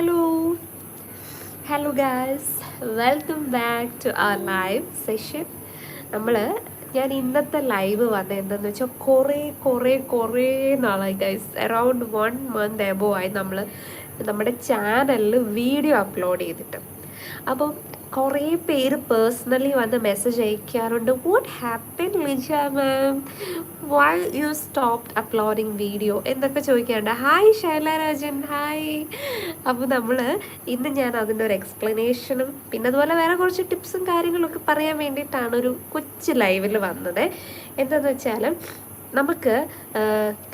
Hello hello guys welcome back to our live session നമ്മൾ ഞാൻ ഇന്നത്തെ ലൈവ് വന്നത് എന്താണെന്ന് വെച്ചാൽ കുറേ കുറേ കുറേ നാളായി guys around one month above ആയി നമ്മൾ നമ്മുടെ ചാനലിൽ വീഡിയോ അപ്ലോഡ് ചെയ്തിട്ട്. അപ്പം കുറേ പേര് പേഴ്സണലി വന്ന് message അയക്കാറുണ്ട്. What happen Lija ma'am why you stop uploading video എന്നൊക്കെ ചോദിക്കാറുണ്ട്. ഹായ് ശൈലരാജൻ ഹായ് അപ്പോൾ നമ്മൾ ഇന്ന് ഞാൻ അതിന്റെ ഒരു എക്സ്പ്ലനേഷനും പിന്നെ അതുപോലെ വേറെ കുറച്ച് ടിപ്സും കാര്യങ്ങളൊക്കെ പറയാൻ വേണ്ടിയിട്ടാണ് ഒരു കൊച്ചു ലൈവിൽ വന്നത്. എന്താണെന്ന് വെച്ചാൽ നമുക്ക്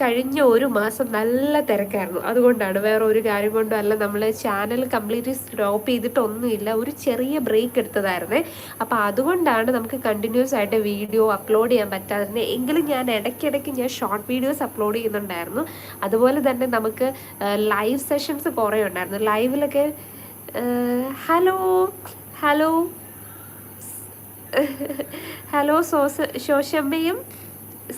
കഴിഞ്ഞ ഒരു മാസം നല്ല തിരക്കായിരുന്നു. അതുകൊണ്ടാണ് വേറെ ഒരു കാര്യം കൊണ്ടും അല്ല നമ്മൾ ചാനൽ കംപ്ലീറ്റ്ലി സ്റ്റോപ്പ് ചെയ്തിട്ടൊന്നുമില്ല. ഒരു ചെറിയ ബ്രേക്ക് എടുത്തതായിരുന്നേ. അപ്പോൾ അതുകൊണ്ടാണ് നമുക്ക് കണ്ടിന്യൂസ് ആയിട്ട് വീഡിയോ അപ്ലോഡ് ചെയ്യാൻ പറ്റാതിരുന്നത് എങ്കിലും ഞാൻ ഇടയ്ക്കിടയ്ക്ക് ഞാൻ ഷോർട്ട് വീഡിയോസ് അപ്ലോഡ് ചെയ്യുന്നുണ്ടായിരുന്നു. അതുപോലെ തന്നെ നമുക്ക് ലൈവ് സെഷൻസ് കുറേ ഉണ്ടായിരുന്നു. ലൈവിലൊക്കെ ഹലോ ഹലോ ഹലോ സോസ് ശോശമ്മയും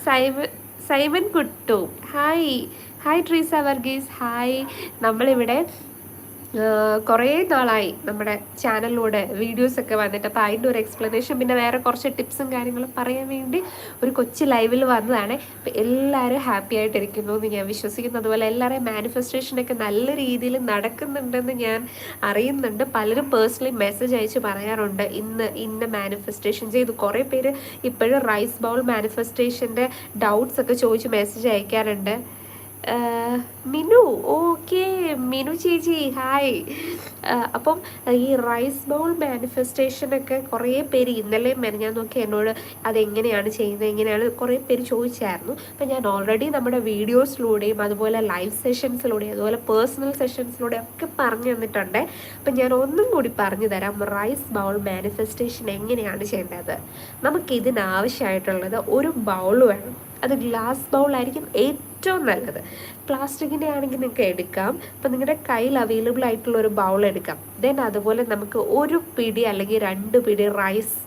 Simon Simon Kuttu. Hi. Hi Treesa Varghese. Hi. നമ്മളിവിടെ കുറേ നാളായി നമ്മുടെ ചാനലിലൂടെ വീഡിയോസൊക്കെ വന്നിട്ട്. അപ്പോൾ അതിന്റെ ഒരു എക്സ്പ്ലനേഷൻ പിന്നെ വേറെ കുറച്ച് ടിപ്സും കാര്യങ്ങളും പറയാൻ വേണ്ടി ഒരു കൊച്ചു ലൈവിൽ വന്നതാണ്. അപ്പോൾ എല്ലാവരും ഹാപ്പി ആയിട്ടിരിക്കുന്നു എന്ന് ഞാൻ വിശ്വസിക്കുന്നു. അതുപോലെ എല്ലാവരെയും മാനിഫെസ്റ്റേഷനൊക്കെ നല്ല രീതിയിൽ നടക്കുന്നുണ്ടെന്ന് ഞാൻ അറിയുന്നുണ്ട്. പലരും പേഴ്സണലി മെസ്സേജ് അയച്ച് പറയാറുണ്ട്. ഇന്ന് ഇന്ന മാനിഫെസ്റ്റേഷൻ ചെയ്തു. കുറേ പേര് ഇപ്പോഴും റൈസ് ബൗൾ മാനിഫെസ്റ്റേഷന്റെ ഡൗട്ട്സ് ഒക്കെ ചോദിച്ച് മെസ്സേജ് അയക്കാറുണ്ട്. മിനു ഓക്കെ മിനു ചേച്ചി ഹായ്. അപ്പം ഈ റൈസ് ബൗൾ മാനിഫെസ്റ്റേഷനൊക്കെ കുറേ പേര് ഇന്നലെ മെനഞ്ഞാൽ നോക്കി എന്നോട് അതെങ്ങനെയാണ് ചെയ്യുന്നത് എങ്ങനെയാണ് കുറേ പേര് ചോദിച്ചായിരുന്നു. അപ്പം ഞാൻ ഓൾറെഡി നമ്മുടെ വീഡിയോസിലൂടെയും അതുപോലെ ലൈവ് സെഷൻസിലൂടെയും അതുപോലെ പേഴ്സണൽ സെഷൻസിലൂടെയും ഒക്കെ പറഞ്ഞു തന്നിട്ടുണ്ട്. അപ്പം ഞാൻ ഒന്നും കൂടി പറഞ്ഞു തരാം റൈസ് ബൗൾ മാനിഫെസ്റ്റേഷൻ എങ്ങനെയാണ് ചെയ്യേണ്ടത്? നമുക്കിതിനാവശ്യമായിട്ടുള്ളത് ഒരു ബൗൾ വേണം. അത് ഗ്ലാസ് ബൗൾ ആയിരിക്കും ഏറ്റവും നല്ലത്. പ്ലാസ്റ്റിക്കിന്റെ ആണെങ്കിൽ നിങ്ങൾക്ക് എടുക്കാം. അപ്പം നിങ്ങളുടെ കയ്യിൽ അവൈലബിൾ ആയിട്ടുള്ള ഒരു ബൗൾ എടുക്കാം. ദെൻ അതുപോലെ നമുക്ക് ഒരു പിടി അല്ലെങ്കിൽ രണ്ട് പിടി റൈസ്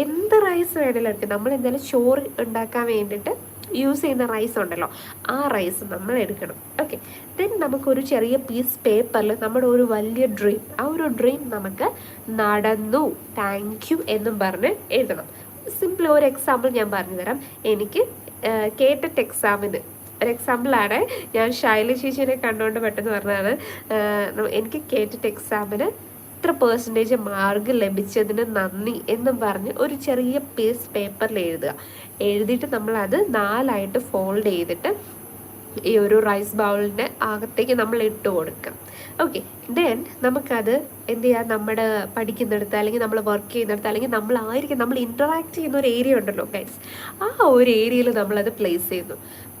എന്ത് റൈസ് വേണമെങ്കിലും എടുക്കാം. നമ്മൾ എന്തായാലും ചോറ് ഉണ്ടാക്കാൻ വേണ്ടിയിട്ട് യൂസ് ചെയ്യുന്ന റൈസ് ഉണ്ടല്ലോ. ആ റൈസ് നമ്മൾ എടുക്കണം. ഓക്കെ ദെൻ നമുക്കൊരു ചെറിയ പീസ് പേപ്പറിൽ നമ്മുടെ ഒരു വലിയ ഡ്രീം ആ ഒരു ഡ്രീം നമുക്ക് നടന്നു. താങ്ക് യു എന്നും പറഞ്ഞ് എഴുതണം. സിമ്പിൾ ഒരു എക്സാമ്പിൾ ഞാൻ പറഞ്ഞു തരാം എനിക്ക് കേട്ടറ്റ് എക്സാമിന് ഒരു എക്സാമ്പിളാണ് ഞാൻ ഷൈല ചേച്ചിനെ കണ്ടുകൊണ്ട് പെട്ടെന്ന് പറഞ്ഞതാണ്. എനിക്ക് കേട്ടിട്ട് എക്സാമിന് ഇത്ര പേഴ്സന്റേജ് മാർക്ക് ലഭിച്ചതിന് നന്ദി എന്നും പറഞ്ഞ് ഒരു ചെറിയ പീസ് പേപ്പറിൽ എഴുതുക. എഴുതിയിട്ട് നമ്മളത് നാലായിട്ട് ഫോൾഡ് ചെയ്തിട്ട് ഈ ഒരു റൈസ് ബൗളിന്റെ അകത്തേക്ക് നമ്മൾ ഇട്ട് കൊടുക്കാം ഓക്കെ ദെൻ നമുക്കത് എന്ത് ചെയ്യാം? നമ്മുടെ പഠിക്കുന്നിടത്ത് അല്ലെങ്കിൽ നമ്മൾ വർക്ക് ചെയ്യുന്നിടത്ത് അല്ലെങ്കിൽ നമ്മൾ ആയിരിക്കും നമ്മൾ ഇന്ററാക്ട് ചെയ്യുന്ന ഒരു ഏരിയ ഉണ്ടല്ലോ ഗൈസ് ആ ഒരു ഏരിയയിൽ നമ്മളത് പ്ലേസ് ചെയ്യുന്നു.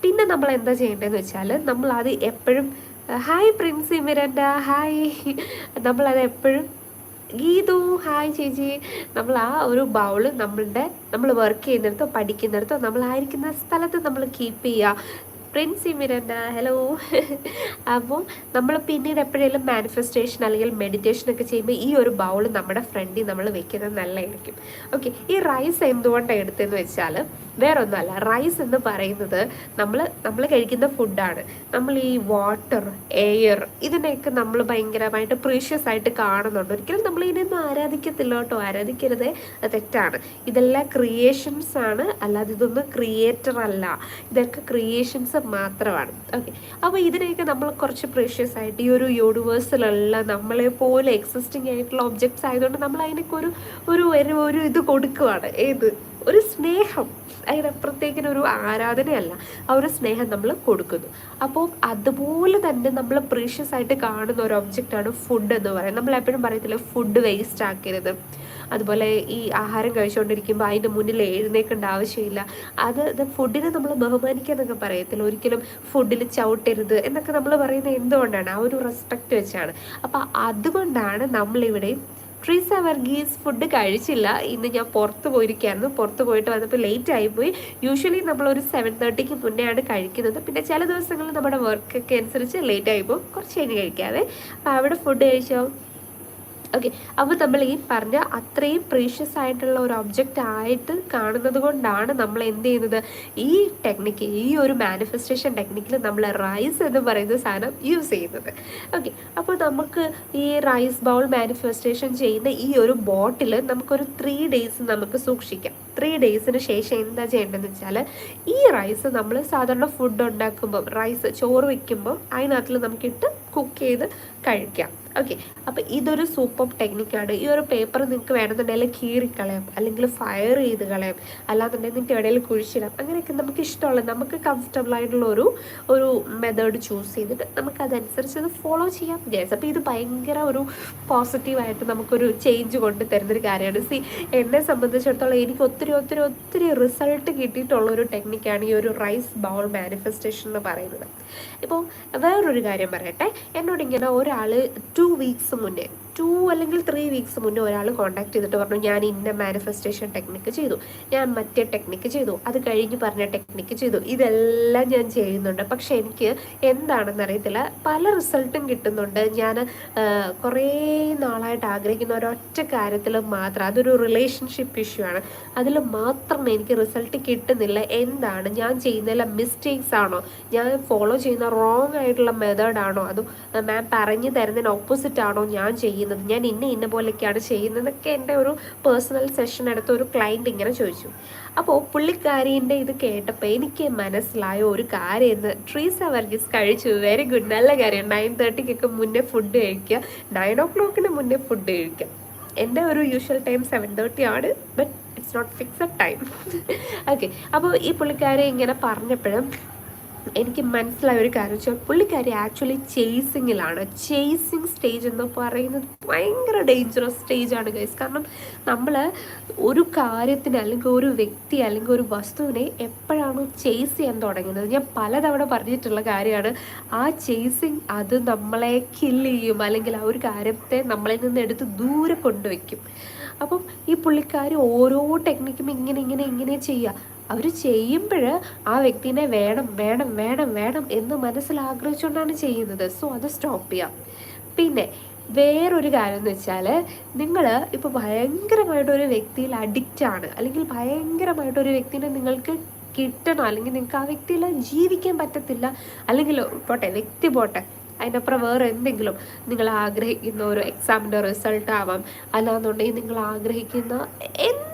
പിന്നെ നമ്മൾ എന്താ ചെയ്യേണ്ടതെന്ന് വെച്ചാൽ നമ്മൾ അത് എപ്പോഴും ഹായ് പ്രിൻസി മിരണ്ട ഹായ്. നമ്മളത് എപ്പോഴും ഗീതു ഹായ് ചേച്ചി. നമ്മൾ ആ ഒരു ബൗൾ നമ്മളുടെ നമ്മൾ വർക്ക് ചെയ്യുന്നിടത്തോ പഠിക്കുന്നിടത്തോ നമ്മളായിരിക്കുന്ന സ്ഥലത്ത് നമ്മൾ കീപ്പ് ചെയ്യുക. Princy Miranda hello. അപ്പോൾ നമ്മൾ പിന്നീട് എപ്പോഴെങ്കിലും മാനിഫെസ്റ്റേഷൻ അല്ലെങ്കിൽ മെഡിറ്റേഷൻ ഒക്കെ ചെയ്യുമ്പോൾ ഈ ഒരു ബൗൾ നമ്മുടെ ഫ്രണ്ടിൽ നമ്മൾ വെക്കുന്നത് നല്ലതായിരിക്കും. ഓക്കെ ഈ റൈസ് എന്തുകൊണ്ടാണ് എടുത്തതെന്ന് വെച്ചാൽ വേറെ ഒന്നുമല്ല റൈസ് എന്ന് പറയുന്നത് നമ്മൾ നമ്മൾ കഴിക്കുന്ന ഫുഡാണ് നമ്മൾ ഈ വാട്ടർ എയർ ഇതിനെയൊക്കെ നമ്മൾ ഭയങ്കരമായിട്ട് പ്രീഷ്യസ് ആയിട്ട് കാണുന്നുണ്ട്. ഒരിക്കലും നമ്മൾ ഇതിനൊന്നും ആരാധിക്കത്തില്ല കേട്ടോ. ആരാധിക്കരുത്. തെറ്റാണ്. ഇതെല്ലാം ക്രിയേഷൻസ് ആണ്. അല്ലാതെ ഇതൊന്നും ക്രിയേറ്റർ അല്ല. ഇതൊക്കെ ക്രിയേഷൻസ് മാത്രമാണ്. ഓക്കെ അപ്പോൾ ഇതിനെയൊക്കെ നമ്മൾ കുറച്ച് പ്രീഷ്യസ് ആയിട്ട് ഈ ഒരു യൂണിവേഴ്സിലുള്ള നമ്മളെ പോലെ എക്സിസ്റ്റിംഗ് ആയിട്ടുള്ള ഒബ്ജക്ട്സ് ആയതുകൊണ്ട് നമ്മൾ അതിനൊക്കെ ഒരു ഒരു ഒരു ഇത് കൊടുക്കുവാണ്. ഏത്? ഒരു സ്നേഹം. അതിനപ്പുറത്തേക്കിന് ഒരു ആരാധനയല്ല. ആ ഒരു സ്നേഹം നമ്മൾ കൊടുക്കുന്നു. അപ്പോൾ അതുപോലെ തന്നെ നമ്മൾ പ്രീഷ്യസ് ആയിട്ട് കാണുന്ന ഒരു ഒബ്ജക്റ്റാണ് ഫുഡ് എന്ന് പറയുന്നത്. നമ്മൾ എപ്പോഴും പറയത്തില്ല ഫുഡ് വേസ്റ്റ് ആക്കരുത്. അതുപോലെ ഈ ആഹാരം കഴിച്ചുകൊണ്ടിരിക്കുമ്പോൾ അതിന്റെ മുന്നിൽ എഴുന്നേക്കേണ്ട ആവശ്യമില്ല. അത് ഇത് ഫുഡിനെ നമ്മൾ ബഹുമാനിക്കുക എന്നൊക്കെ പറയത്തില്ല. ഒരിക്കലും ഫുഡിൽ ചവിട്ടരുത് എന്നൊക്കെ നമ്മൾ പറയുന്നത് എന്തുകൊണ്ടാണ്? ആ ഒരു റെസ്പെക്റ്റ് വെച്ചാണ്. അപ്പോൾ അതുകൊണ്ടാണ് നമ്മളിവിടെയും ട്രീസ വർഗീസ് ഫുഡ് കഴിച്ചില്ല. ഇന്ന് ഞാൻ പുറത്ത് പോയിരിക്കുകയായിരുന്നു പുറത്ത് പോയിട്ട് വന്നപ്പോൾ ലേറ്റ് ആയിപ്പോയി. യൂഷ്വലി നമ്മൾ ഒരു സെവൻ തേർട്ടിക്ക് മുന്നെയാണ് കഴിക്കുന്നത്. പിന്നെ ചില ദിവസങ്ങളിൽ നമ്മുടെ വർക്കൊക്കെ അനുസരിച്ച് ലേറ്റ് ആയിപ്പോൾ കുറച്ച് കഴിഞ്ഞ് കഴിക്കാതെ അപ്പോൾ അവിടെ ഫുഡ് കഴിച്ചോ? ഓക്കെ അപ്പോൾ നമ്മൾ ഈ പറഞ്ഞ അത്രയും പ്രീഷ്യസ് ആയിട്ടുള്ള ഒരു ഒബ്ജക്റ്റ് ആയിട്ട് കാണുന്നത് കൊണ്ടാണ് നമ്മൾ എന്ത് ചെയ്യുന്നത്? ഈ ടെക്നിക്ക് ഈ ഒരു മാനിഫെസ്റ്റേഷൻ ടെക്നിക്കിൽ നമ്മൾ റൈസ് എന്ന് പറയുന്ന സാധനം യൂസ് ചെയ്യുന്നത്. ഓക്കെ അപ്പോൾ നമുക്ക് ഈ റൈസ് ബൗൾ മാനിഫെസ്റ്റേഷൻ ചെയ്യുന്ന ഈ ഒരു ബോട്ടിൽ നമുക്കൊരു ത്രീ ഡേയ്സ് നമുക്ക് സൂക്ഷിക്കാം. ത്രീ ഡേയ്സിന് ശേഷം എന്താ ചെയ്യേണ്ടതെന്ന് വെച്ചാൽ ഈ റൈസ് നമ്മൾ സാധാരണ ഫുഡ് ഉണ്ടാക്കുമ്പോൾ റൈസ് ചോറ് വയ്ക്കുമ്പം അതിനകത്തിൽ നമുക്കിട്ട് കുക്ക് ചെയ്ത് കഴിക്കാം. ഓക്കെ അപ്പോൾ ഇതൊരു സൂപ്പർ ടെക്നിക്കാണ്. ഈ ഒരു പേപ്പർ നിങ്ങൾക്ക് വേണമെന്നുണ്ടെങ്കിൽ കീറിക്കളയാം അല്ലെങ്കിൽ ഫയർ ചെയ്ത് കളയാം. അല്ലാന്നുണ്ടെങ്കിൽ നിങ്ങൾക്ക് ഇടയിൽ കുഴിച്ചിടാം. അങ്ങനെയൊക്കെ നമുക്ക് ഇഷ്ടമുള്ള നമുക്ക് കംഫർട്ടബിൾ ആയിട്ടുള്ള ഒരു ഒരു മെത്തേഡ് ചൂസ് ചെയ്തിട്ട് നമുക്ക് അതനുസരിച്ച് അത് ഫോളോ ചെയ്യാം. യെസ് അപ്പോൾ ഇത് ഭയങ്കര ഒരു പോസിറ്റീവായിട്ട് നമുക്കൊരു ചേഞ്ച് കൊണ്ട് തരുന്നൊരു കാര്യമാണ്. സി എന്നെ സംബന്ധിച്ചിടത്തോളം എനിക്ക് ഒത്തിരി ഒത്തിരി ഒത്തിരി റിസൾട്ട് കിട്ടിയിട്ടുള്ള ഒരു ടെക്നിക്കാണ് ഈ ഒരു റൈസ് ബൗൾ മാനിഫെസ്റ്റേഷൻ എന്ന് പറയുന്നത്. ഇപ്പോൾ വേറൊരു കാര്യം പറയട്ടെ. എന്നോട് ഇങ്ങനെ ഒരാൾ ടു വീക്സ് മുന്നേ ടു അല്ലെങ്കിൽ ത്രീ വീക്സ് മുന്നേ ഒരാൾ കോൺടാക്ട് ചെയ്തിട്ട് പറഞ്ഞു ഞാൻ ഇന്ന മാനിഫെസ്റ്റേഷൻ ടെക്നിക്ക് ചെയ്തു. ഞാൻ മറ്റേ ടെക്നിക്ക് ചെയ്തു. അത് കഴിഞ്ഞ് പറഞ്ഞ ടെക്നിക്ക് ചെയ്തു. ഇതെല്ലാം ഞാൻ ചെയ്യുന്നുണ്ട്. പക്ഷെ എനിക്ക് എന്താണെന്ന് അറിയത്തില്ല. പല റിസൾട്ടും കിട്ടുന്നുണ്ട്. ഞാൻ കുറേ നാളായിട്ട് ആഗ്രഹിക്കുന്ന ഒരൊറ്റ കാര്യത്തിൽ മാത്രം അതൊരു റിലേഷൻഷിപ്പ് ഇഷ്യൂ ആണ്. അതിൽ മാത്രം എനിക്ക് റിസൾട്ട് കിട്ടുന്നില്ല. എന്താണ്? ഞാൻ ചെയ്യുന്നതിലെ മിസ്റ്റേക്സ് ആണോ? ഞാൻ ഫോളോ ചെയ്യുന്ന റോങ് ആയിട്ടുള്ള മെത്തേഡാണോ അതും മാം പറഞ്ഞു തരുന്നതിന് ഓപ്പോസിറ്റ് ആണോ ഞാൻ ചെയ്യുന്നത്? ഞാൻ ഇന്ന ഇന്ന പോലെയൊക്കെയാണ് ചെയ്യുന്നതൊക്കെ എന്റെ ഒരു പേഴ്സണൽ സെഷൻ എടുത്ത ഒരു ക്ലയന്റ് ഇങ്ങനെ ചോദിച്ചു. അപ്പോൾ പുള്ളിക്കാരീന്റെ ഇത് കേട്ടപ്പോൾ എനിക്ക് മനസ്സിലായ ഒരു കാര്യം എന്ന് ട്രീസ വർഗീസ് കഴിച്ചു. വെരി ഗുഡ് നല്ല കാര്യം. നയൻ തേർട്ടിക്കൊക്കെ മുന്നേ ഫുഡ് കഴിക്കുക. നയൻ ഓ ക്ലോക്കിന് മുന്നേ ഫുഡ് കഴിക്കുക. എന്റെ ഒരു യൂഷ്വൽ ടൈം സെവൻ തേർട്ടി ആണ് but it's not fixed time okay അപ്പോൾ ഈ പുള്ളിക്കാരെ ഇങ്ങനെ പറഞ്ഞപ്പോഴും എനിക്ക് മനസ്സിലായ ഒരു കാര്യം വെച്ചാൽ പുള്ളിക്കാരി ആക്ച്വലി ചേസിങ്ങിലാണ് ചേസിങ് സ്റ്റേജ് എന്ന് പറയുന്നത് ഭയങ്കര ഡേഞ്ചറസ് സ്റ്റേജാണ് ഗൈസ് കാരണം നമ്മൾ ഒരു കാര്യത്തിന് അല്ലെങ്കിൽ ഒരു വ്യക്തി അല്ലെങ്കിൽ ഒരു വസ്തുവിനെ എപ്പോഴാണോ ചേസ് ചെയ്യാൻ തുടങ്ങുന്നത്. ഞാൻ പലതവണ പറഞ്ഞിട്ടുള്ള കാര്യമാണ്. ആ ചേസിങ് അത് നമ്മളെ കില്ല് ചെയ്യും. അല്ലെങ്കിൽ ആ ഒരു കാര്യത്തെ നമ്മളിൽ നിന്ന് എടുത്ത് ദൂരെ കൊണ്ടുവയ്ക്കും. അപ്പം ഈ പുള്ളിക്കാർ ഓരോ ടെക്നിക്കും ഇങ്ങനെ ഇങ്ങനെ ഇങ്ങനെ ചെയ്യുക അവർ ചെയ്യുമ്പോൾ ആ വ്യക്തിനെ വേണം വേണം വേണം വേണം എന്ന് മനസ്സിൽ ആഗ്രഹിച്ചുകൊണ്ടാണ് ചെയ്യുന്നത്. സോ അത് സ്റ്റോപ്പ് ചെയ്യാം. പിന്നെ വേറൊരു കാര്യം എന്ന് വെച്ചാൽ നിങ്ങൾ ഇപ്പോൾ ഭയങ്കരമായിട്ടൊരു വ്യക്തിയിൽ അഡിക്റ്റാണ് അല്ലെങ്കിൽ ഭയങ്കരമായിട്ടൊരു വ്യക്തിനെ നിങ്ങൾക്ക് കിട്ടണം. അല്ലെങ്കിൽ നിങ്ങൾക്ക് ആ വ്യക്തിയിൽ ജീവിക്കാൻ പറ്റത്തില്ല. അല്ലെങ്കിൽ പോട്ടെ വ്യക്തി പോട്ടെ. അതിനപ്പുറം വേറെ എന്തെങ്കിലും നിങ്ങൾ ആഗ്രഹിക്കുന്ന ഒരു എക്സാമിന്റെ റിസൾട്ട് ആവാം. അല്ലാന്നുണ്ടെങ്കിൽ നിങ്ങൾ ആഗ്രഹിക്കുന്ന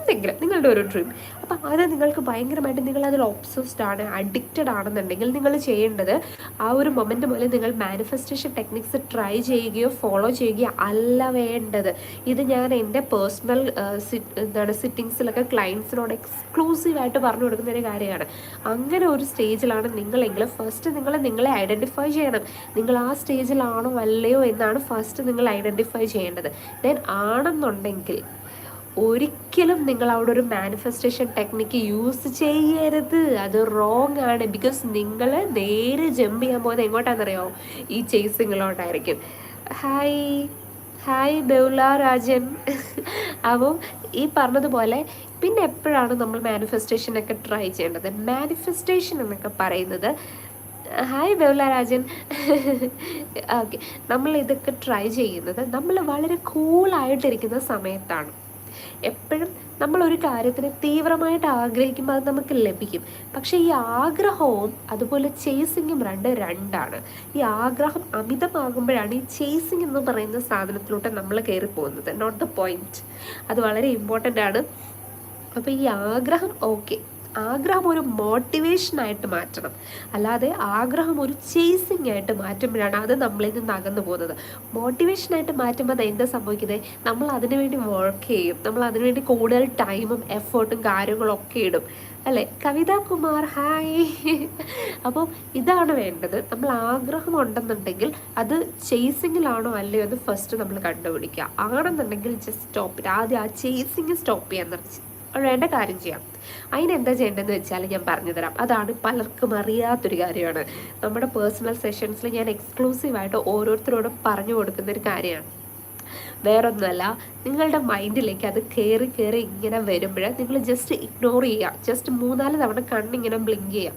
എന്തെങ്കിലും നിങ്ങളുടെ ഒരു ഡ്രീം അപ്പം അത് നിങ്ങൾക്ക് ഭയങ്കരമായിട്ട് നിങ്ങൾ അതിൽ ഒബ്സസ്ഡ് ആണ് അഡിക്റ്റഡ് ആണെന്നുണ്ടെങ്കിൽ നിങ്ങൾ ചെയ്യേണ്ടത് ആ ഒരു മൊമെന്റ് മുതൽ നിങ്ങൾ മാനിഫെസ്റ്റേഷൻ ടെക്നിക്സ് ട്രൈ ചെയ്യുകയോ ഫോളോ ചെയ്യുകയോ അല്ല വേണ്ടത്. ഇത് ഞാൻ എന്റെ പേഴ്സണൽ എന്താണ് സിറ്റിങ്സിലൊക്കെ ക്ലയൻസിനോട് എക്സ്ക്ലൂസീവായിട്ട് പറഞ്ഞു കൊടുക്കുന്ന ഒരു കാര്യമാണ്. അങ്ങനെ ഒരു സ്റ്റേജിലാണ് നിങ്ങളെങ്കിൽ ഫസ്റ്റ് നിങ്ങൾ നിങ്ങളെ ഐഡന്റിഫൈ ചെയ്യണം. നിങ്ങൾ ആ സ്റ്റേജിലാണോ അല്ലയോ എന്നാണ് ഫസ്റ്റ് നിങ്ങൾ ഐഡന്റിഫൈ ചെയ്യേണ്ടത്. ദെൻ ആണെന്നുണ്ടെങ്കിൽ ഒരിക്കലും നിങ്ങൾ അവിടെ ഒരു മാനിഫെസ്റ്റേഷൻ ടെക്നിക്ക് യൂസ് ചെയ്യരുത്. അത് റോങ് ആണ്. ബിക്കോസ് നിങ്ങൾ നേരെ ജമ്പ് ചെയ്യാൻ പോകുന്നത് എങ്ങോട്ടാണെന്നറിയോ? ഈ ചേസിങ്ങിലോട്ടായിരിക്കും ഹായ് ഹായ് ബൗല രാജൻ അപ്പം ഈ പറഞ്ഞതുപോലെ പിന്നെ എപ്പോഴാണ് നമ്മൾ മാനിഫെസ്റ്റേഷനൊക്കെ ട്രൈ ചെയ്യേണ്ടത്? മാനിഫെസ്റ്റേഷൻ എന്നൊക്കെ പറയുന്നത് ഹായ് ബൗല രാജൻ ഓക്കെ നമ്മൾ ഇതൊക്കെ ട്രൈ ചെയ്യുന്നത് നമ്മൾ വളരെ കൂളായിട്ടിരിക്കുന്ന സമയത്താണ്. എപ്പോഴും നമ്മൾ ഒരു കാര്യത്തിന് തീവ്രമായിട്ട് ആഗ്രഹിക്കുമ്പോൾ അത് നമുക്ക് ലഭിക്കും. പക്ഷേ ഈ ആഗ്രഹവും അതുപോലെ ചേസിങ്ങും രണ്ട് രണ്ടാണ്. ഈ ആഗ്രഹം അമിതമാകുമ്പോഴാണ് ഈ ചേസിങ് എന്ന് പറയുന്ന സാധനത്തിലോട്ട് നമ്മൾ കയറി പോകുന്നത് നോട്ട് ദ പോയിന്റ് അത് വളരെ ഇമ്പോർട്ടന്റ് ആണ്. അപ്പോൾ ഈ ആഗ്രഹം ഓക്കെ ആഗ്രഹം ഒരു മോട്ടിവേഷനായിട്ട് മാറ്റണം. അല്ലാതെ ആഗ്രഹം ഒരു ചേസിങ് ആയിട്ട് മാറ്റുമ്പോഴാണ് അത് നമ്മളിൽ നിന്ന് അകന്നു പോകുന്നത്. മോട്ടിവേഷനായിട്ട് മാറ്റുമ്പോൾ അത് എന്താ സംഭവിക്കുന്നത്? നമ്മൾ അതിനുവേണ്ടി വർക്ക് ചെയ്യും. നമ്മൾ അതിനുവേണ്ടി കൂടുതൽ ടൈമും എഫേർട്ടും കാര്യങ്ങളൊക്കെ ഇടും. അല്ലേ? കവിത കുമാർ ഹായ് അപ്പോൾ ഇതാണ് വേണ്ടത്. നമ്മൾ ആഗ്രഹം ഉണ്ടെന്നുണ്ടെങ്കിൽ അത് ചേസിങ്ങിലാണോ അല്ലയോ എന്ന് ഫസ്റ്റ് നമ്മൾ കണ്ടുപിടിക്കുക. ആണെന്നുണ്ടെങ്കിൽ ജസ്റ്റ് സ്റ്റോപ്പ് ആദ്യം ആ ചേസിങ് സ്റ്റോപ്പ് ചെയ്യാൻ നിർത്തി. വേണ്ട കാര്യം ചെയ്യാം. അതിനെന്താ ചെയ്യേണ്ടതെന്ന് വെച്ചാൽ ഞാൻ പറഞ്ഞു തരാം അതാണ് പലർക്കും അറിയാത്തൊരു കാര്യമാണ്. നമ്മുടെ പേഴ്സണൽ സെഷൻസിൽ ഞാൻ എക്സ്ക്ലൂസീവായിട്ട് ഓരോരുത്തരോടും പറഞ്ഞു കൊടുക്കുന്ന ഒരു കാര്യമാണ്. വേറൊന്നുമല്ല നിങ്ങളുടെ മൈൻഡിലേക്ക് അത് കയറി കയറി ഇങ്ങനെ വരുമ്പോൾ നിങ്ങൾ ജസ്റ്റ് ഇഗ്നോർ ചെയ്യുക. ജസ്റ്റ് മൂന്നാൽ തവണ കണ്ണിങ്ങനെ ബ്ലിങ്ക് ചെയ്യാം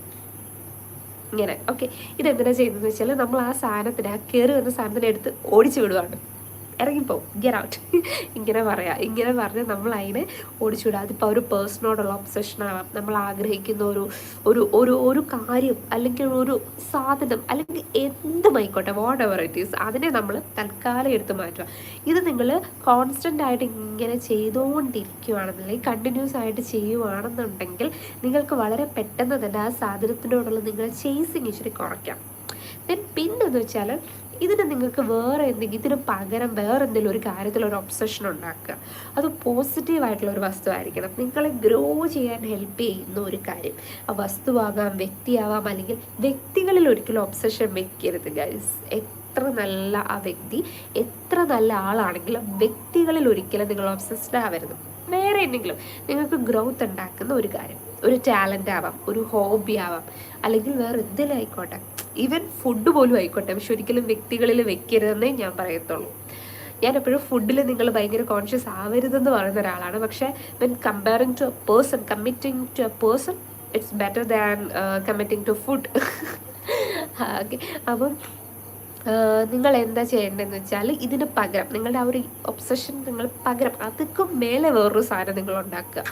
ഇങ്ങനെ. ഓക്കെ ഇതെന്തിനാ ചെയ്യുന്നതെന്ന് വെച്ചാൽ നമ്മൾ ആ സാധനത്തിന് ആ കയറി വന്ന സാധനത്തിനെ എടുത്ത് ഓടിച്ചു വിടുവാണ്. ഇറങ്ങിപ്പോവും. ഗെറ്റ് ഔട്ട് ഇങ്ങനെ പറയാം. ഇങ്ങനെ പറഞ്ഞ് നമ്മൾ അതിനെ ഓടിച്ചുവിടുക അതിപ്പോൾ ഒരു പേഴ്സണോടുള്ള ഒബ്സഷൻ ആവാം നമ്മൾ ആഗ്രഹിക്കുന്ന ഒരു ഒരു ഒരു ഒരു കാര്യം അല്ലെങ്കിൽ ഒരു സാധനം അല്ലെങ്കിൽ എന്തുമായിക്കോട്ടെ വാട്ട് എവർ ഇറ്റ് ഈസ് അതിനെ നമ്മൾ തൽക്കാലം എടുത്ത് മാറ്റുക. ഇത് നിങ്ങൾ കോൺസ്റ്റന്റ് ആയിട്ട് ഇങ്ങനെ ചെയ്തുകൊണ്ടിരിക്കുകയാണെന്നുണ്ടെങ്കിൽ കണ്ടിന്യൂസ് ആയിട്ട് ചെയ്യുവാണെന്നുണ്ടെങ്കിൽ നിങ്ങൾക്ക് വളരെ പെട്ടെന്ന് തന്നെ ആ സാധനത്തിനോടുള്ള നിങ്ങളുടെ ചേസിങ് ഇച്ചിരി കുറയ്ക്കാം. ദെൻ പിന്നെന്ന് വെച്ചാൽ ഇതിന് നിങ്ങൾക്ക് വേറെ എന്തെങ്കിലും ഇതിന് പകരം വേറെ എന്തെങ്കിലും ഒരു കാര്യത്തിൽ ഒരു ഒബ്സഷൻ ഉണ്ടാക്കുക. അത് പോസിറ്റീവായിട്ടുള്ള ഒരു വസ്തുവായിരിക്കണം. നിങ്ങളെ ഗ്രോ ചെയ്യാൻ ഹെൽപ്പ് ചെയ്യുന്ന ഒരു കാര്യം. ആ വസ്തുവാകാം വ്യക്തിയാവാം അല്ലെങ്കിൽ വ്യക്തികളിൽ ഒരിക്കലും ഒബ്സഷൻ വെക്കരുത് ഗൈസ് എത്ര നല്ല ആ വ്യക്തി എത്ര നല്ല ആളാണെങ്കിലും വ്യക്തികളിൽ ഒരിക്കലും നിങ്ങൾ ഒബ്സസ്ഡ് ആവരുത്. വേറെ എന്തെങ്കിലും. നിങ്ങൾക്ക് ഗ്രോത്ത് ഉണ്ടാക്കുന്ന ഒരു കാര്യം. ഒരു ടാലന്റ് ആവാം ഒരു ഹോബി ആവാം അല്ലെങ്കിൽ വേറെ എന്തെങ്കിലും ആയിക്കോട്ടെ. ഈവൻ ഫുഡ് പോലും ആയിക്കോട്ടെ. പക്ഷെ ഒരിക്കലും വ്യക്തികളിൽ വെക്കരുതെന്നേ ഞാൻ പറയത്തുള്ളൂ. ഞാൻ എപ്പോഴും ഫുഡിൽ നിങ്ങൾ ഭയങ്കര കോൺഷ്യസ് ആവരുതെന്ന് പറയുന്ന ഒരാളാണ്. പക്ഷേ when comparing to a person committing to a person it's better than committing to food okay അപ്പം നിങ്ങൾ എന്താ ചെയ്യേണ്ടതെന്ന് വെച്ചാൽ ഇതിന് പകരം നിങ്ങളുടെ ആ ഒരു ഒബ്സഷൻ നിങ്ങൾ പകരം അതുക്കും മേലെ വേറൊരു സാധനം നിങ്ങൾ ഉണ്ടാക്കുക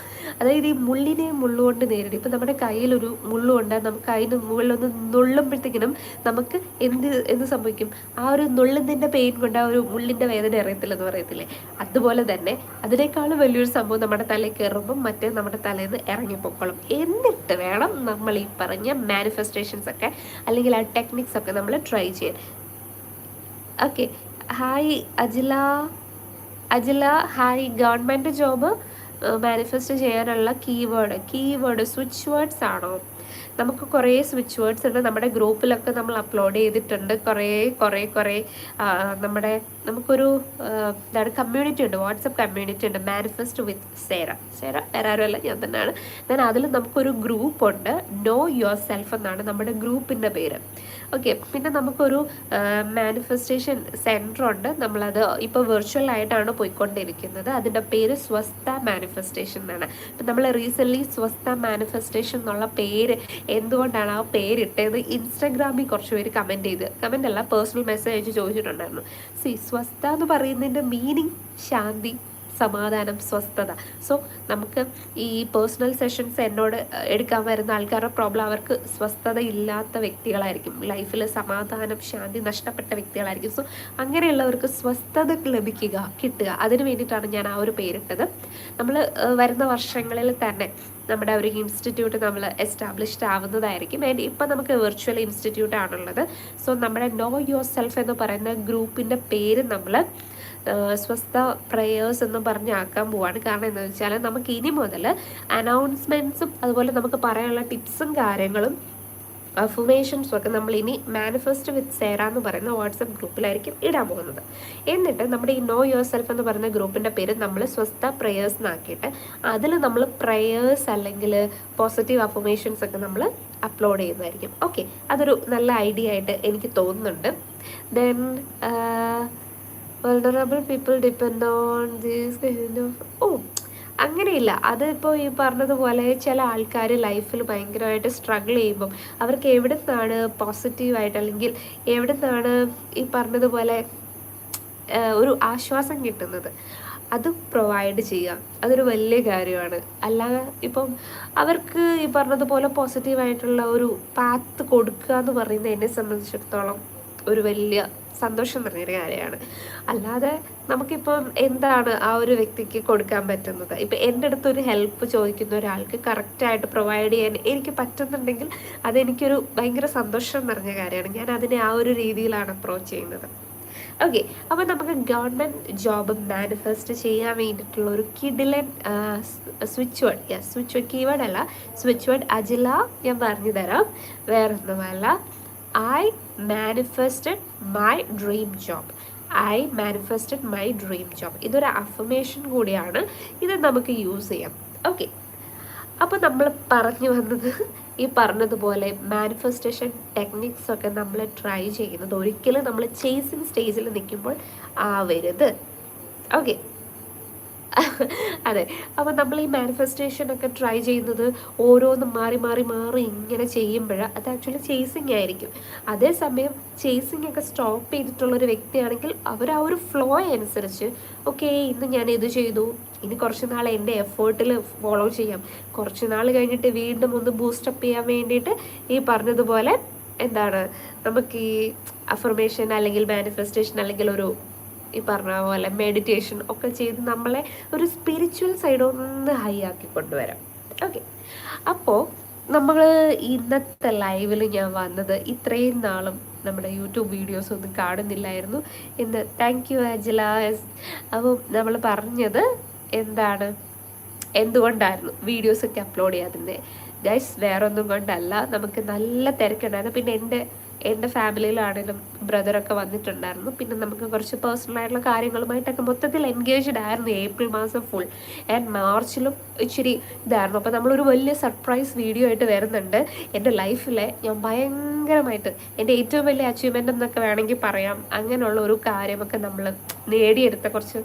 അതായത് ഈ മുള്ളിനെ മുള്ളുകൊണ്ട് നേരിടും ഇപ്പം നമ്മുടെ കയ്യിലൊരു മുള്ളുകൊണ്ട് നമുക്ക് അതിന് മുകളിലൊന്ന് നുള്ളുമ്പോഴത്തേക്കിനും നമുക്ക് എന്ത് എന്ത് സംഭവിക്കും? ആ ഒരു നുള്ളുന്നതിന്റെ പെയിൻ കൊണ്ട് ആ ഒരു മുള്ളിന്റെ വേദന അറിയത്തില്ലെന്ന് പറയത്തില്ലേ? അതുപോലെ തന്നെ അതിനേക്കാളും വലിയൊരു സംഭവം നമ്മുടെ തലയിൽ കയറുമ്പം മറ്റേ നമ്മുടെ തലയിൽ നിന്ന് ഇറങ്ങിപ്പോക്കോളും. എന്നിട്ട് വേണം നമ്മൾ ഈ പറഞ്ഞ മാനിഫെസ്റ്റേഷൻസ് ഒക്കെ അല്ലെങ്കിൽ ആ ടെക്നിക്സ് ഒക്കെ നമ്മൾ ട്രൈ ചെയ്യാൻ. Okay hi Ajila Ajila hi government job manifest ചെയ്യാനുള്ള കീവേഡ് കീവേഡ് സ്വിച്ച് വേർഡ്സ് ആണോ? നമുക്ക് കുറേ സ്വിച്ച് വേർഡ്സ് ഉണ്ട്. നമ്മുടെ ഗ്രൂപ്പിലൊക്കെ നമ്മൾ അപ്ലോഡ് ചെയ്തിട്ടുണ്ട്. കുറേ കുറേ കുറേ നമ്മുടെ നമുക്കൊരു എന്താണ് കമ്മ്യൂണിറ്റി ഉണ്ട്. വാട്സപ്പ് കമ്മ്യൂണിറ്റി ഉണ്ട്. മാനിഫെസ്റ്റ് വിത്ത് സേര സേര വേറെ ആരുമല്ല ഞാൻ തന്നെയാണ്. ഞാൻ അതിൽ നമുക്കൊരു ഗ്രൂപ്പ് ഉണ്ട്. നോ യുവർ സെൽഫ് എന്നാണ് നമ്മുടെ ഗ്രൂപ്പിന്റെ പേര്. ഓക്കെ പിന്നെ നമുക്കൊരു മാനിഫെസ്റ്റേഷൻ സെന്റർ ഉണ്ട്. നമ്മളത് ഇപ്പോൾ വെർച്വൽ ആയിട്ടാണ് പോയിക്കൊണ്ടിരിക്കുന്നത്. അതിന്റെ പേര് സ്വസ്ഥ മാനിഫെസ്റ്റേഷൻ എന്നാണ്. ഇപ്പം നമ്മൾ റീസെന്റ്ലി സ്വസ്ഥ മാനിഫെസ്റ്റേഷൻ എന്നുള്ള പേര് എന്തുകൊണ്ടാണ് ആ പേരിട്ടത്? ഇൻസ്റ്റാഗ്രാമിൽ കുറച്ച് പേര് കമന്റ് ചെയ്ത്. കമന്റ് അല്ല പേഴ്സണൽ മെസ്സേജ് ചോദിച്ചിട്ടുണ്ടായിരുന്നു. സി സ്വസ്ഥ എന്ന് പറയുന്നതിന്റെ മീനിങ് ശാന്തി. സമാധാനം സ്വസ്ഥത. സോ നമുക്ക് ഈ പേഴ്സണൽ സെഷൻസ് എന്നോട് എടുക്കാൻ വരുന്ന ആൾക്കാരുടെ പ്രോബ്ലം അവർക്ക് സ്വസ്ഥത ഇല്ലാത്ത വ്യക്തികളായിരിക്കും ലൈഫിൽ സമാധാനം ശാന്തി നഷ്ടപ്പെട്ട വ്യക്തികളായിരിക്കും. സോ അങ്ങനെയുള്ളവർക്ക് സ്വസ്ഥത ലഭിക്കുക കിട്ടുക. അതിന് വേണ്ടിയിട്ടാണ് ഞാൻ ആ ഒരു പേരിട്ടത്. നമ്മൾ വരുന്ന വർഷങ്ങളിൽ തന്നെ നമ്മുടെ ഒരു ഇൻസ്റ്റിറ്റ്യൂട്ട് നമ്മൾ എസ്റ്റാബ്ലിഷ്ഡ് ആവുന്നതായിരിക്കും. ആൻഡ് ഇപ്പം നമുക്ക് വെർച്വൽ ഇൻസ്റ്റിറ്റ്യൂട്ട് ആണുള്ളത്. സോ നമ്മുടെ നോ യുവർ സെൽഫ് എന്ന് പറയുന്ന ഗ്രൂപ്പിന്റെ പേര് നമ്മൾ സ്വസ്ഥ പ്രേയേഴ്സ് എന്ന് പറഞ്ഞ് ആക്കാൻ പോവാണ്. കാരണം എന്താണെന്ന് വെച്ചാൽ നമുക്ക് ഇനി മുതൽ അനൗൺസ്മെന്റ്സും അതുപോലെ നമുക്ക് പറയാനുള്ള ടിപ്സും കാര്യങ്ങളും അഫർമേഷൻസും ഒക്കെ നമ്മൾ ഇനി മാനിഫെസ്റ്റ് വിത്ത് സേറ എന്ന് പറയുന്ന വാട്സപ്പ് ഗ്രൂപ്പിലായിരിക്കും ഇടാൻ പോകുന്നത്. എന്നിട്ട് നമ്മുടെ ഈ നോ യുവർ സെൽഫ് എന്ന് പറയുന്ന ഗ്രൂപ്പിന്റെ പേര് നമ്മൾ സ്വസ്ഥ പ്രേയേഴ്സ് എന്നാക്കിയിട്ട് അതിൽ നമ്മൾ പ്രേയേഴ്സ് അല്ലെങ്കിൽ പോസിറ്റീവ് അഫർമേഷൻസ് ഒക്കെ നമ്മൾ അപ്ലോഡ് ചെയ്യുന്നതായിരിക്കും. ഓക്കെ അതൊരു നല്ല ഐഡിയ ആയിട്ട് എനിക്ക് തോന്നുന്നുണ്ട്. Then vulnerable people depend on these ഓ അങ്ങനെയില്ല. അതിപ്പോൾ ഈ പറഞ്ഞതുപോലെ ചില ആൾക്കാർ ലൈഫിൽ ഭയങ്കരമായിട്ട് സ്ട്രഗിൾ ചെയ്യുമ്പം അവർക്ക് എവിടെ നിന്നാണ് പോസിറ്റീവായിട്ട് അല്ലെങ്കിൽ എവിടെ നിന്നാണ് ഈ പറഞ്ഞതുപോലെ ഒരു ആശ്വാസം കിട്ടുന്നത്? അത് പ്രൊവൈഡ് ചെയ്യുക. അതൊരു വലിയ കാര്യമാണ്. അല്ലാതെ ഇപ്പം അവർക്ക് ഈ പറഞ്ഞതുപോലെ പോസിറ്റീവായിട്ടുള്ള ഒരു പാത്ത് കൊടുക്കുക എന്ന് പറയുന്നത് എന്നെ സംബന്ധിച്ചിടത്തോളം ഒരു വലിയ സന്തോഷം നിറഞ്ഞൊരു കാര്യമാണ്. അല്ലാതെ നമുക്കിപ്പം എന്താണ് ആ ഒരു വ്യക്തിക്ക് കൊടുക്കാൻ പറ്റുന്നത്? ഇപ്പം എന്റെ അടുത്ത് ഒരു ഹെൽപ്പ് ചോദിക്കുന്ന ഒരാൾക്ക് കറക്റ്റായിട്ട് പ്രൊവൈഡ് ചെയ്യാൻ എനിക്ക് പറ്റുന്നുണ്ടെങ്കിൽ അതെനിക്കൊരു ഭയങ്കര സന്തോഷം നിറഞ്ഞ കാര്യമാണ്. ഞാൻ അതിനെ ആ ഒരു രീതിയിലാണ് അപ്രോച്ച് ചെയ്യുന്നത്. ഓക്കെ അപ്പോൾ നമുക്ക് ഗവൺമെന്റ് ജോബ് മാനിഫെസ്റ്റ് ചെയ്യാൻ വേണ്ടിയിട്ടുള്ള ഒരു കിഡിലൻ switch word switch word keyword അല്ല. സ്വിച്ച് വേർഡ് അജില ഞാൻ പറഞ്ഞു തരാം വേറൊന്നുമല്ല. I manifested my dream job I manifested my dream job ഇതൊരു അഫർമേഷൻ കൂടിയാണ്. ഇത് നമുക്ക് യൂസ് ചെയ്യാം. ഓക്കെ അപ്പോൾ നമ്മൾ പറഞ്ഞു വന്നത് ഈ പറഞ്ഞതുപോലെ മാനിഫെസ്റ്റേഷൻ ടെക്നിക്സ് ഒക്കെ നമ്മൾ ട്രൈ ചെയ്യുന്നത് ഒരിക്കലും നമ്മൾ ചേസിങ് സ്റ്റേജിൽ നിൽക്കുമ്പോൾ ആവരുത്. ഓക്കെ അതെ. അപ്പോൾ നമ്മൾ ഈ മാനിഫെസ്റ്റേഷൻ ഒക്കെ ട്രൈ ചെയ്യുന്നത് ഓരോന്നും മാറി മാറി മാറി ഇങ്ങനെ ചെയ്യുമ്പോൾ അത് ആക്ച്വലി ചേസിങ് ആയിരിക്കും. അതേസമയം ചേസിങ് ഒക്കെ സ്റ്റോപ്പ് ചെയ്തിട്ടുള്ള ഒരു വ്യക്തിയാണെങ്കിൽ അവർ ആ ഒരു ഫ്ലോ അനുസരിച്ച് ഓക്കെ ഇന്ന് ഞാൻ ഇത് ചെയ്തു. ഇനി കുറച്ച് നാൾ എന്റെ എഫേർട്ടിൽ ഫോളോ ചെയ്യാം. കുറച്ച് നാൾ കഴിഞ്ഞിട്ട് വീണ്ടും ഒന്ന് ബൂസ്റ്റപ്പ് ചെയ്യാൻ വേണ്ടിയിട്ട് ഈ പറഞ്ഞതുപോലെ എന്താണ്? നമുക്ക് ഈ അഫർമേഷൻ അല്ലെങ്കിൽ മാനിഫെസ്റ്റേഷൻ അല്ലെങ്കിൽ ഒരു ഈ പറഞ്ഞ പോലെ മെഡിറ്റേഷൻ ഒക്കെ ചെയ്ത് നമ്മളെ ഒരു സ്പിരിച്വൽ സൈഡ് ഒന്ന് ഹൈ ആക്കി കൊണ്ടുവരാം. ഓക്കെ അപ്പോൾ നമ്മൾ ഇന്നത്തെ ലൈവിൽ ഞാൻ വന്നത് ഇത്രയും നാളും നമ്മുടെ യൂട്യൂബ് വീഡിയോസ് ഒന്നും കാണുന്നില്ലായിരുന്നു. ഇന്ന് താങ്ക് യു ആജില അപ്പോൾ നമ്മൾ പറഞ്ഞത് എന്താണ്? എന്തുകൊണ്ടായിരുന്നു വീഡിയോസൊക്കെ അപ്ലോഡ് ചെയ്യാതിരുന്നത് ഗൈസ് വേറൊന്നും കൊണ്ടല്ല. നമുക്ക് നല്ല തിരക്കുണ്ടായിരുന്നു. പിന്നെ എന്റെ എന്റെ ഫാമിലിയിലാണെങ്കിലും ബ്രദറൊക്കെ വന്നിട്ടുണ്ടായിരുന്നു. പിന്നെ നമുക്ക് കുറച്ച് പേഴ്സണൽ ആയിട്ടുള്ള കാര്യങ്ങളുമായിട്ടൊക്കെ മൊത്തത്തിൽ എൻഗേജ്ഡ് ആയിരുന്നു ഏപ്രിൽ മാസം ഫുൾ ആൻഡ് മാർച്ചിലും ഇച്ചിരി ഇതായിരുന്നു. അപ്പോൾ നമ്മളൊരു വലിയ സർപ്രൈസ് വീഡിയോ ആയിട്ട് വരുന്നുണ്ട്. എന്റെ ലൈഫിലെ ഞാൻ ഭയങ്കരമായിട്ട് എന്റെ ഏറ്റവും വലിയ അച്ചീവ്മെന്റ് എന്നൊക്കെ വേണമെങ്കിൽ പറയാം. അങ്ങനെയുള്ള ഒരു കാര്യമൊക്കെ നമ്മൾ നേടിയെടുത്ത കുറച്ച്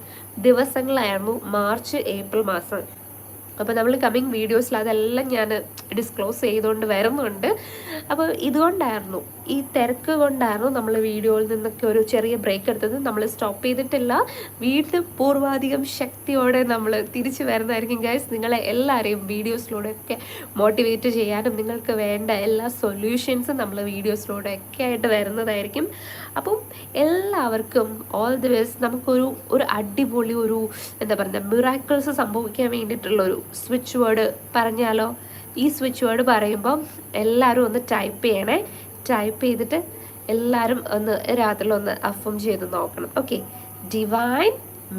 ദിവസങ്ങളായിരുന്നു മാർച്ച് ഏപ്രിൽ മാസം. അപ്പോൾ നമ്മൾ കമ്മിങ് വീഡിയോസിൽ അതെല്ലാം ഞാൻ ഡിസ്ക്ലോസ് ചെയ്തുകൊണ്ട് വരുന്നുണ്ട്. അപ്പോൾ ഇതുകൊണ്ടായിരുന്നു. ഈ തിരക്ക് കൊണ്ടായിരുന്നു നമ്മൾ വീഡിയോയിൽ നിന്നൊക്കെ ഒരു ചെറിയ ബ്രേക്ക് എടുത്തത്. നമ്മൾ സ്റ്റോപ്പ് ചെയ്തിട്ടില്ല. വീണ്ടും പൂർവാധികം ശക്തിയോടെ നമ്മൾ തിരിച്ചു വരുന്നതായിരിക്കും ഗൈസ് നിങ്ങളെ എല്ലാവരെയും വീഡിയോസിലൂടെ ഒക്കെ മോട്ടിവേറ്റ് ചെയ്യാനും നിങ്ങൾക്ക് വേണ്ട എല്ലാ സൊല്യൂഷൻസും നമ്മൾ വീഡിയോസിലൂടെ ഒക്കെ ആയിട്ട് വരുന്നതായിരിക്കും. അപ്പം എല്ലാവർക്കും ഓൾ ദി ബെസ്റ്റ് നമുക്കൊരു ഒരു അടിപൊളി ഒരു എന്താ പറയുക മിറാക്കിൾസ് സംഭവിക്കാൻ വേണ്ടിയിട്ടുള്ളൊരു സ്വിച്ച് വേർഡ് പറഞ്ഞാലോ? ഈ സ്വിച്ച് വേർഡ് പറയുമ്പം എല്ലാവരും ഒന്ന് ടൈപ്പ് ചെയ്യണേ. ടൈപ്പ് ചെയ്തിട്ട് എല്ലാവരും ഒന്ന് രാത്രി ഒന്ന് അഫം ചെയ്ത് നോക്കണം. Okay divine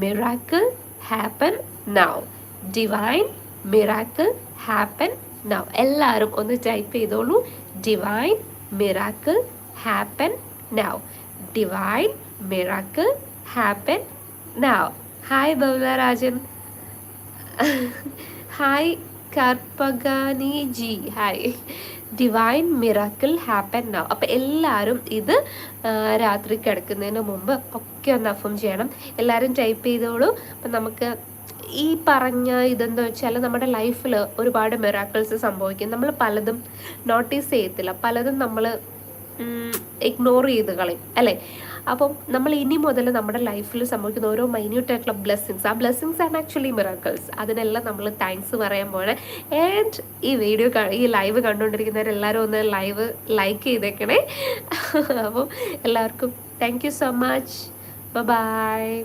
miracle happen now divine miracle happen now എല്ലാവരും ഒന്ന് ടൈപ്പ് ചെയ്തോളൂ. Divine miracle happen now divine miracle happen now hi ബൗല Rajan hi Karpagani ji hi divine miracle happen now അപ്പം എല്ലാവരും ഇത് രാത്രി കിടക്കുന്നതിന് മുമ്പ് ഒക്കെ ഒന്ന് അഫം ചെയ്യണം. എല്ലാവരും ടൈപ്പ് ചെയ്തോളൂ. അപ്പം നമുക്ക് ഈ പറഞ്ഞ ഇതെന്താ വെച്ചാൽ നമ്മുടെ ലൈഫിൽ ഒരുപാട് മിറാക്കിൾസ് സംഭവിക്കും. നമ്മൾ പലതും നോട്ടീസ് ചെയ്യത്തില്ല. പലതും നമ്മൾ ഇഗ്നോർ ചെയ്ത് കളയും. അല്ലേ? അപ്പം നമ്മൾ ഇനി മുതൽ നമ്മുടെ ലൈഫിൽ സംഭവിക്കുന്ന ഓരോ മൈന്യൂട്ട് ആയിട്ടുള്ള ബ്ലെസ്സിങ്സ് ആ ബ്ലെസ്സിങ്സ് ആണ് ആക്ച്വലി മിറാക്കിൾസ് അതിനെല്ലാം നമ്മൾ താങ്ക്സ് പറയാൻ പോകണേ ആൻഡ് ഈ വീഡിയോ ഈ ലൈവ് കണ്ടുകൊണ്ടിരിക്കുന്നവരെല്ലാവരും ഒന്ന് ലൈവ് ലൈക്ക് ചെയ്തേക്കണേ. അപ്പം എല്ലാവർക്കും thank you so much bye